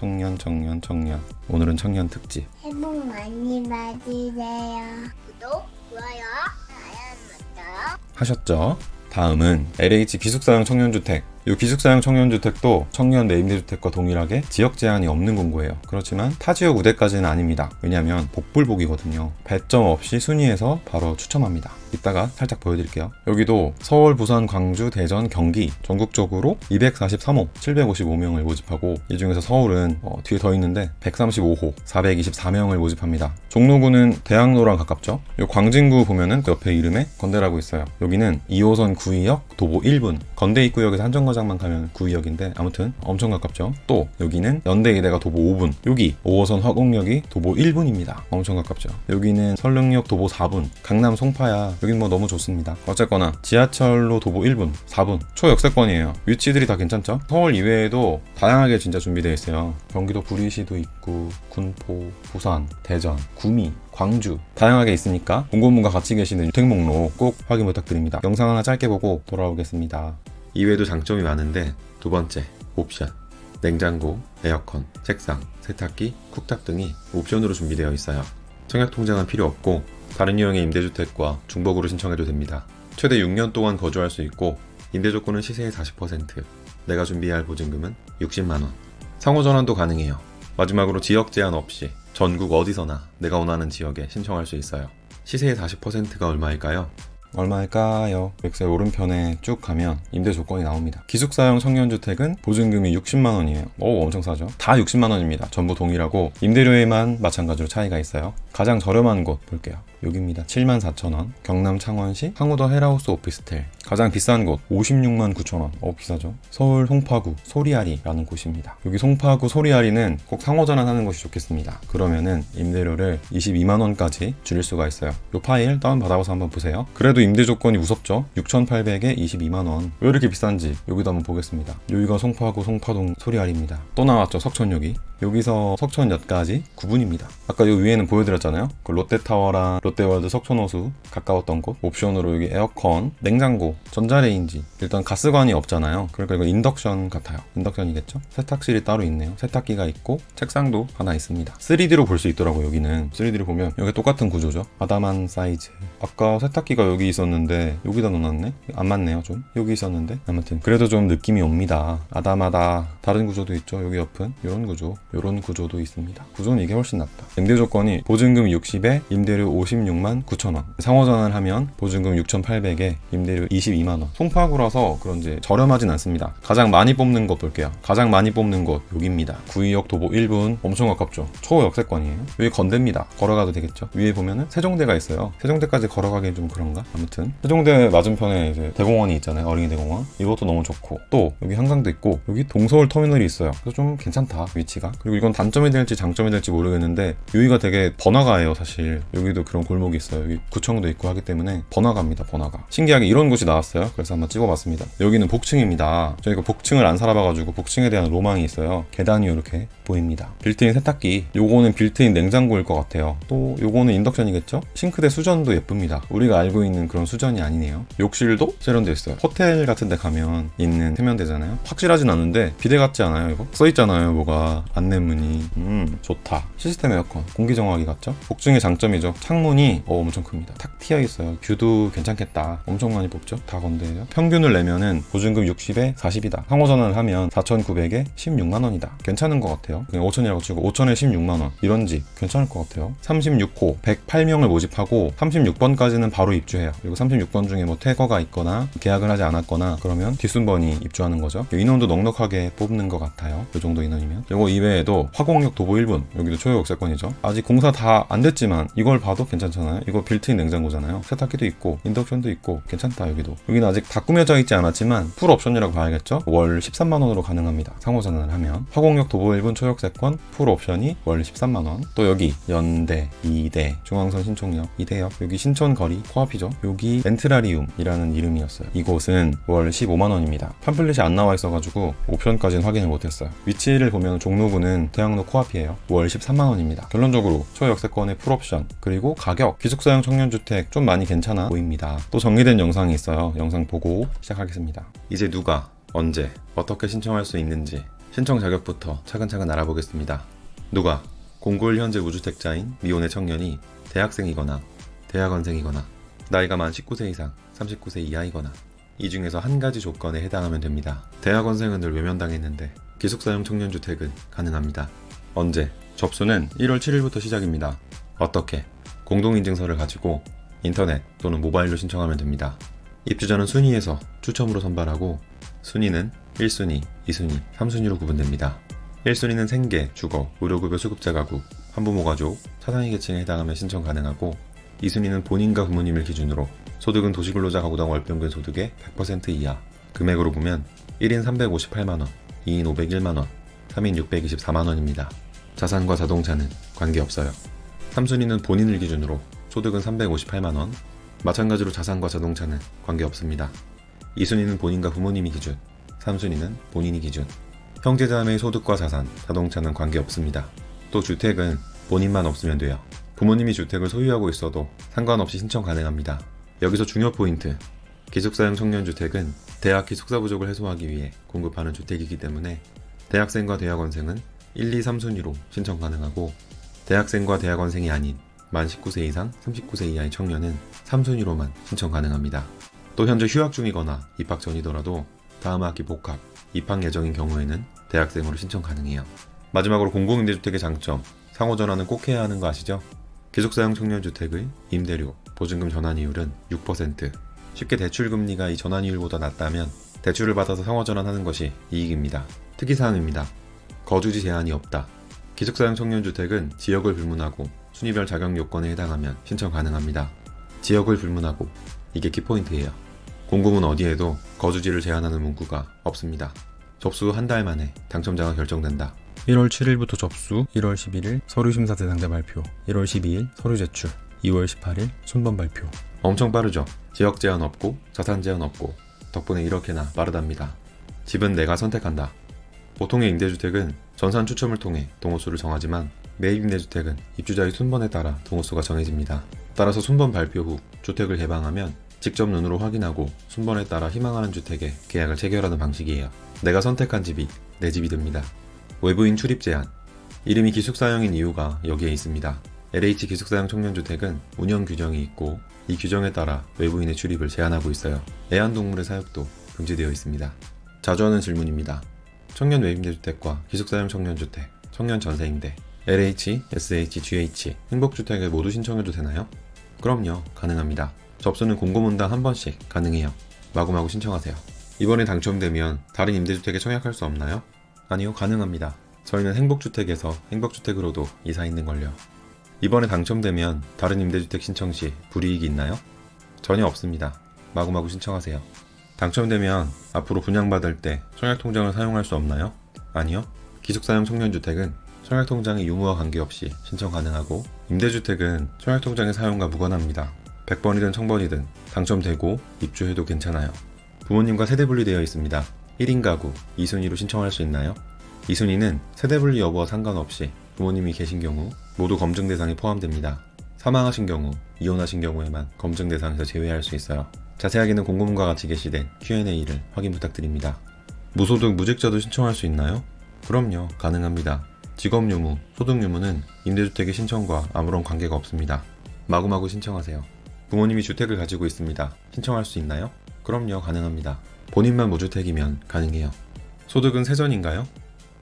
청년 청년 청년 오늘은 청년 특집 새해 복 많이 받으세요. 구독, 좋아요, 알람 설정. 하셨죠? 다음은 LH 기숙사형 청년주택 이 기숙사형 청년주택도 청년 내임대주택과 동일하게 지역 제한이 없는 공고예요. 그렇지만 타 지역 우대까지는 아닙니다. 왜냐하면 복불복이거든요. 배점 없이 순위에서 바로 추첨합니다. 이따가 살짝 보여드릴게요. 여기도 서울, 부산, 광주, 대전, 경기 전국적으로 243호, 755명을 모집하고 이 중에서 서울은 어, 뒤에 더 있는데 135호, 424명을 모집합니다. 종로구는 대학로랑 가깝죠. 이 광진구 보면은 그 옆에 이름에 건대라고 있어요. 여기는 2호선 구의역 도보 1분, 건대 입구역에서 한정거장만 가면 구의역인데 아무튼 엄청 가깝죠. 또 여기는 연대이대가 도보 5분, 여기 5호선 화곡역이 도보 1분입니다. 엄청 가깝죠. 여기는 설릉역 도보 4분, 강남 송파야 여긴 뭐 너무 좋습니다. 어쨌거나 지하철로 도보 1분, 4분, 초역세권이에요. 위치들이 다 괜찮죠? 서울 이외에도 다양하게 진짜 준비되어 있어요. 경기도 구리시도 있고 군포, 부산, 대전, 구미, 광주 다양하게 있으니까 공고문과 같이 계시는 유택 목록 꼭 확인 부탁드립니다. 영상 하나 짧게 보고 돌아오겠습니다. 이외에도 장점이 많은데 두 번째 옵션 냉장고, 에어컨, 책상, 세탁기, 쿡탑 등이 옵션으로 준비되어 있어요. 청약 통장은 필요 없고 다른 유형의 임대주택과 중복으로 신청해도 됩니다. 최대 6년 동안 거주할 수 있고 임대 조건은 시세의 40%, 내가 준비해야 할 보증금은 60만 원. 상호 전환도 가능해요. 마지막으로 지역 제한 없이 전국 어디서나 내가 원하는 지역에 신청할 수 있어요. 시세의 40%가 얼마일까요? 얼마일까요? 엑셀 오른편에 쭉 가면 임대 조건이 나옵니다. 기숙사형 청년주택은 보증금이 60만 원이에요. 오, 엄청 싸죠? 다 60만 원입니다. 전부 동일하고 임대료에만 마찬가지로 차이가 있어요. 가장 저렴한 곳 볼게요. 여기입니다. 7만 4천 원. 경남 창원시 항우더 헬하우스 오피스텔. 가장 비싼 곳 56만 9천 원. 어 비싸죠? 서울 송파구 소리아리라는 곳입니다. 여기 송파구 소리아리는 꼭 상호 전환 하는 것이 좋겠습니다. 그러면은 임대료를 22만 원까지 줄일 수가 있어요. 이 파일 다운 받아봐서 한번 보세요. 그래도 임대 조건이 무섭죠? 6,800에 22만 원. 왜 이렇게 비싼지 여기도 한번 보겠습니다. 여기가 송파구 송파동 소리아리입니다. 또 나왔죠 석천역이. 여기서 석천역까지 9분입니다. 아까 요 위에는 보여드렸잖아요. 그 롯데타워랑 롯데월드 석촌호수 가까웠던 곳. 옵션으로 여기 에어컨, 냉장고, 전자레인지. 일단 가스관이 없잖아요. 그러니까 이거 인덕션 같아요. 인덕션이겠죠? 세탁실이 따로 있네요. 세탁기가 있고 책상도 하나 있습니다. 3D로 볼 수 있더라고요. 여기는 3D로 보면 여기 똑같은 구조죠. 아담한 사이즈. 아까 세탁기가 여기 있었는데 여기다 넣어놨네. 안 맞네요. 좀 여기 있었는데 아무튼 그래도 좀 느낌이 옵니다. 아담하다. 다른 구조도 있죠. 여기 옆은 이런 구조. 이런 구조도 있습니다. 구조는 이게 훨씬 낫다. 임대 조건이 보증금 60에 임대료 56만 9천 원. 상호 전환을 하면 보증금 6,800에 임대료 22만 원. 송파구라서 그런지 저렴하진 않습니다. 가장 많이 뽑는 곳 볼게요. 가장 많이 뽑는 곳 여기입니다. 구의역 도보 1분 엄청 가깝죠. 초역세권이에요. 여기 건대입니다. 걸어가도 되겠죠. 위에 보면은 세종대가 있어요. 세종대까지 걸어가기엔 좀 그런가? 아무튼 세종대 맞은편에 이제 대공원이 있잖아요. 어린이 대공원. 이것도 너무 좋고 또 여기 한강도 있고 여기 동서울 터미널이 있어요. 그래서 좀 괜찮다 위치가. 그리고 이건 단점이 될지 장점이 될지 모르겠는데 여기가 되게 번화가예요 사실. 여기도 그런 골목이 있어요. 여기 구청도 있고 하기 때문에 번화가입니다 번화가. 신기하게 이런 곳이 나왔어요. 그래서 한번 찍어봤습니다. 여기는 복층입니다. 저희가 복층을 안 살아봐가지고 복층에 대한 로망이 있어요. 계단이 이렇게 보입니다. 빌트인 세탁기. 요거는 빌트인 냉장고일 것 같아요. 또 요거는 인덕션이겠죠? 싱크대 수전도 예쁩니다. 우리가 알고 있는 그런 수전이 아니네요. 욕실도 세련돼 있어요. 호텔 같은 데 가면 있는 세면대잖아요. 확실하진 않은데 비대 같지 않아요 이거? 써있잖아요 뭐가 안 내문이. 음 좋다. 시스템 에어컨. 공기 정화기 같죠? 복층의 장점이죠. 창문이 어, 엄청 큽니다. 탁 트여 있어요. 뷰도 괜찮겠다. 엄청 많이 뽑죠? 다 건데요. 평균을 내면은 보증금 60에 40이다. 상호 전환을 하면 4,900에 16만 원이다. 괜찮은 것 같아요. 그냥 5천이라고 치고 5천에 16만 원. 이런 집 괜찮을 것 같아요. 36호 108명을 모집하고 36번까지는 바로 입주해요. 그리고 36번 중에 뭐 퇴거가 있거나 계약을 하지 않았거나 그러면 뒷순번이 입주하는 거죠. 인원도 넉넉하게 뽑는 것 같아요. 이 정도 인원이면. 이거 이외에 도 화곡역 도보 1분 여기도 초역세권이죠. 아직 공사 다 안 됐지만 이걸 봐도 괜찮잖아요. 이거 빌트인 냉장고잖아요. 세탁기도 있고 인덕션도 있고 괜찮다 여기도. 여기는 아직 다 꾸며져 있지 않았지만 풀 옵션이라고 봐야겠죠. 월 13만 원으로 가능합니다. 상호 전환을 하면 화곡역 도보 1분 초역세권 풀 옵션이 월 13만 원. 또 여기 연대, 이대, 중앙선 신촌역, 이대역 여기 신촌거리 코앞이죠. 여기 렌트라리움이라는 이름이었어요. 이곳은 월 15만 원입니다. 팜플렛이 안 나와 있어가지고 옵션까지는 확인을 못했어요. 위치를 보면 종로구 는 대학로 코앞이에요. 월 13만 원입니다. 결론적으로 초역세권의 풀옵션 그리고 가격 기숙사형 청년주택 좀 많이 괜찮아 보입니다. 또 정리된 영상이 있어요. 영상 보고 시작하겠습니다. 이제 누가 언제 어떻게 신청할 수 있는지 신청 자격부터 차근차근 알아보겠습니다. 누가 공고일 현재 무주택자인 미혼의 청년이 대학생이거나 대학원생이거나 나이가 만 19세 이상 39세 이하이거나 이 중에서 한 가지 조건에 해당하면 됩니다. 대학원생은 늘 외면당했는데 기숙사용 청년주택은 가능합니다. 언제? 접수는 1월 7일부터 시작입니다. 어떻게? 공동인증서를 가지고 인터넷 또는 모바일로 신청하면 됩니다. 입주자는 순위에서 추첨으로 선발하고 순위는 1순위, 2순위, 3순위로 구분됩니다. 1순위는 생계, 주거, 의료급여 수급자 가구, 한부모 가족, 차상위 계층에 해당하면 신청 가능하고 2순위는 본인과 부모님을 기준으로 소득은 도시근로자 가구당 월평균 소득의 100% 이하 금액으로 보면 1인 358만원, 2인 501만원, 3인 624만원입니다. 자산과 자동차는 관계없어요. 3순위는 본인을 기준으로 소득은 358만원, 마찬가지로 자산과 자동차는 관계없습니다. 2순위는 본인과 부모님이 기준, 3순위는 본인이 기준. 형제자매의 소득과 자산, 자동차는 관계없습니다. 또 주택은 본인만 없으면 돼요. 부모님이 주택을 소유하고 있어도 상관없이 신청 가능합니다. 여기서 중요 포인트. 기숙사형 청년주택은 대학 기숙사 부족을 해소하기 위해 공급하는 주택이기 때문에 대학생과 대학원생은 1, 2, 3순위로 신청 가능하고 대학생과 대학원생이 아닌 만 19세 이상 39세 이하의 청년은 3순위로만 신청 가능합니다. 또 현재 휴학 중이거나 입학 전이더라도 다음 학기 복학, 입학 예정인 경우에는 대학생으로 신청 가능해요. 마지막으로 공공임대주택의 장점, 상호전환은 꼭 해야 하는 거 아시죠? 기숙사형 청년주택의 임대료, 보증금 전환 이율은 6%. 쉽게 대출금리가 이 전환이율보다 낮다면 대출을 받아서 상호전환하는 것이 이익입니다. 특이사항입니다. 거주지 제한이 없다. 기숙사형 청년주택은 지역을 불문하고 순위별 자격 요건에 해당하면 신청 가능합니다. 지역을 불문하고 이게 키포인트예요. 공고문 어디에도 거주지를 제한하는 문구가 없습니다. 접수 후한달 만에 당첨자가 결정된다. 1월 7일부터 접수, 1월 11일 서류 심사 대상자 발표, 1월 12일 서류 제출, 2월 18일 순번 발표. 엄청 빠르죠? 지역 제한 없고 자산 제한 없고 덕분에 이렇게나 빠르답니다. 집은 내가 선택한다. 보통의 임대주택은 전산 추첨을 통해 동호수를 정하지만 매입 임대주택은 입주자의 순번에 따라 동호수가 정해집니다. 따라서 순번 발표 후 주택을 개방하면 직접 눈으로 확인하고 순번에 따라 희망하는 주택에 계약을 체결하는 방식이에요. 내가 선택한 집이 내 집이 됩니다. 외부인 출입 제한. 이름이 기숙사형인 이유가 여기에 있습니다. LH 기숙사형 청년주택은 운영 규정이 있고 이 규정에 따라 외부인의 출입을 제한하고 있어요. 애완동물의 사육도 금지되어 있습니다. 자주 하는 질문입니다. 청년 외임대 주택과 기숙사형 청년주택, 청년 전세임대, LH, SH, GH, 행복주택에 모두 신청해도 되나요? 그럼요, 가능합니다. 접수는 공고문당 한 번씩 가능해요. 마구마구 신청하세요. 이번에 당첨되면 다른 임대주택에 청약할 수 없나요? 아니요, 가능합니다. 저희는 행복주택에서 행복주택으로도 이사 있는 걸요. 이번에 당첨되면 다른 임대주택 신청 시 불이익이 있나요? 전혀 없습니다. 마구마구 신청하세요. 당첨되면 앞으로 분양받을 때 청약통장을 사용할 수 없나요? 아니요. 기숙사형 청년주택은 청약통장의 유무와 관계없이 신청 가능하고 임대주택은 청약통장의 사용과 무관합니다. 100번이든 1000번이든 당첨되고 입주해도 괜찮아요. 부모님과 세대 분리되어 있습니다. 1인 가구 2순위로 신청할 수 있나요? 2순위는 세대 분리 여부와 상관없이 부모님이 계신 경우 모두 검증 대상에 포함됩니다. 사망하신 경우, 이혼하신 경우에만 검증 대상에서 제외할 수 있어요. 자세하게는 공고문과 같이 게시된 Q&A를 확인 부탁드립니다. 무소득 무직자도 신청할 수 있나요? 그럼요, 가능합니다. 직업 유무, 소득 유무는 임대주택의 신청과 아무런 관계가 없습니다. 마구마구 신청하세요. 부모님이 주택을 가지고 있습니다. 신청할 수 있나요? 그럼요, 가능합니다. 본인만 무주택이면 가능해요. 소득은 세전인가요?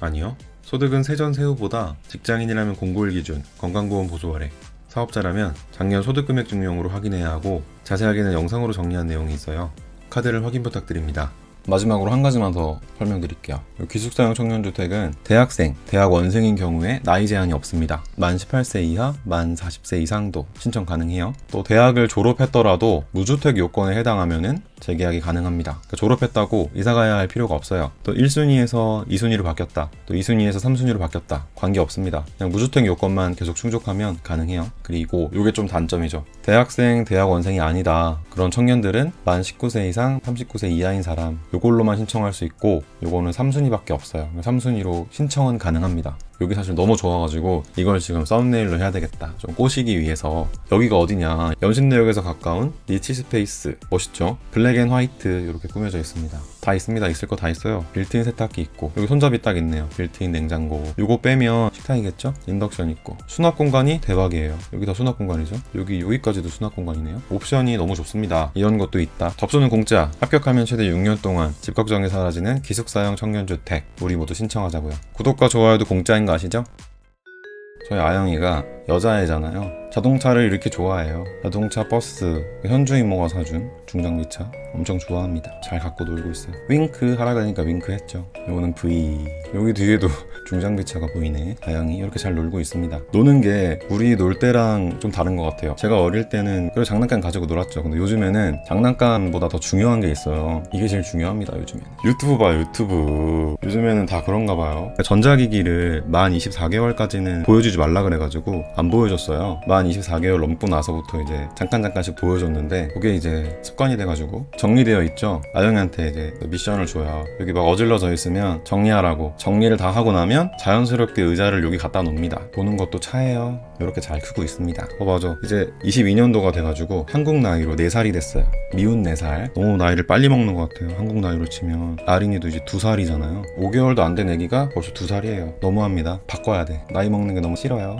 아니요. 소득은 세전 세 후보다 직장인이라면 공고일 기준 건강보험 보수월에 사업자라면 작년 소득금액 증명으로 확인해야 하고 자세하게는 영상으로 정리한 내용이 있어요. 카드를 확인 부탁드립니다. 마지막으로 한 가지만 더 설명드릴게요. 기숙사형 청년주택은 대학생, 대학원생인 경우에 나이 제한이 없습니다. 만 18세 이하, 만 40세 이상도 신청 가능해요. 또 대학을 졸업했더라도 무주택 요건에 해당하면은 재계약이 가능합니다. 그러니까 졸업했다고 이사 가야 할 필요가 없어요. 또 1순위에서 2순위로 바뀌었다. 또 2순위에서 3순위로 바뀌었다. 관계 없습니다. 그냥 무주택 요건만 계속 충족하면 가능해요. 그리고 이게 좀 단점이죠. 대학생, 대학원생이 아니다. 그런 청년들은 만 19세 이상, 39세 이하인 사람 요걸로만 신청할 수 있고 요거는 3순위밖에 없어요. 3순위로 신청은 가능합니다. 여기 사실 너무 좋아가지고 이걸 지금 썸네일로 해야 되겠다. 좀 꼬시기 위해서 여기가 어디냐? 연신내역에서 가까운 리치 스페이스 멋있죠? 블랙 앤 화이트 이렇게 꾸며져 있습니다. 다 있습니다. 있을 거 다 있어요. 빌트인 세탁기 있고 여기 손잡이 딱 있네요. 빌트인 냉장고. 요거 빼면 식탁이겠죠? 인덕션 있고 수납 공간이 대박이에요. 여기 다 수납 공간이죠. 여기 여기까지도 수납 공간이네요. 옵션이 너무 좋습니다. 이런 것도 있다. 접수는 공짜. 합격하면 최대 6년 동안 집 걱정이 사라지는 기숙사형 청년주택. 우리 모두 신청하자고요. 구독과 좋아요도 공짜인 거 아시죠? 저희 아영이가 여자애잖아요. 자동차를 이렇게 좋아해요. 자동차, 버스, 현주 이모가 사준 중장기차 엄청 좋아합니다. 잘 갖고 놀고 있어요. 윙크 하라 그러니까 윙크 했죠. 요거는 V. 여기 뒤에도 중장기차가 보이네. 아영이 이렇게 잘 놀고 있습니다. 노는 게 우리 놀 때랑 좀 다른 것 같아요. 제가 어릴 때는 그래 장난감 가지고 놀았죠. 근데 요즘에는 장난감보다 더 중요한 게 있어요. 이게 제일 중요합니다. 요즘에는. 유튜브 봐요. 유튜브. 요즘에는 다 그런가 봐요. 전자기기를 만 24개월까지는 보여주지 말라 그래가지고 안 보여줬어요. 만 24개월 넘고 나서부터 이제 잠깐 잠깐씩 보여줬는데 그게 이제 습관이 돼가지고 정리되어 있죠. 아영이한테 이제 미션을 줘요. 여기 막 어질러져 있으면 정리하라고. 정리를 다 하고 나면 자연스럽게 의자를 여기 갖다 놓습니다. 보는 것도 차예요. 이렇게 잘 크고 있습니다. 어 맞아. 이제 22년도가 돼가지고 한국 나이로 4살이 됐어요. 미운 4살. 너무 나이를 빨리 먹는 것 같아요. 한국 나이로 치면 아린이도 이제 2살이잖아요. 5개월도 안 된 애기가 벌써 2살이에요. 너무합니다. 바꿔야 돼. 나이 먹는 게 너무 싫어요.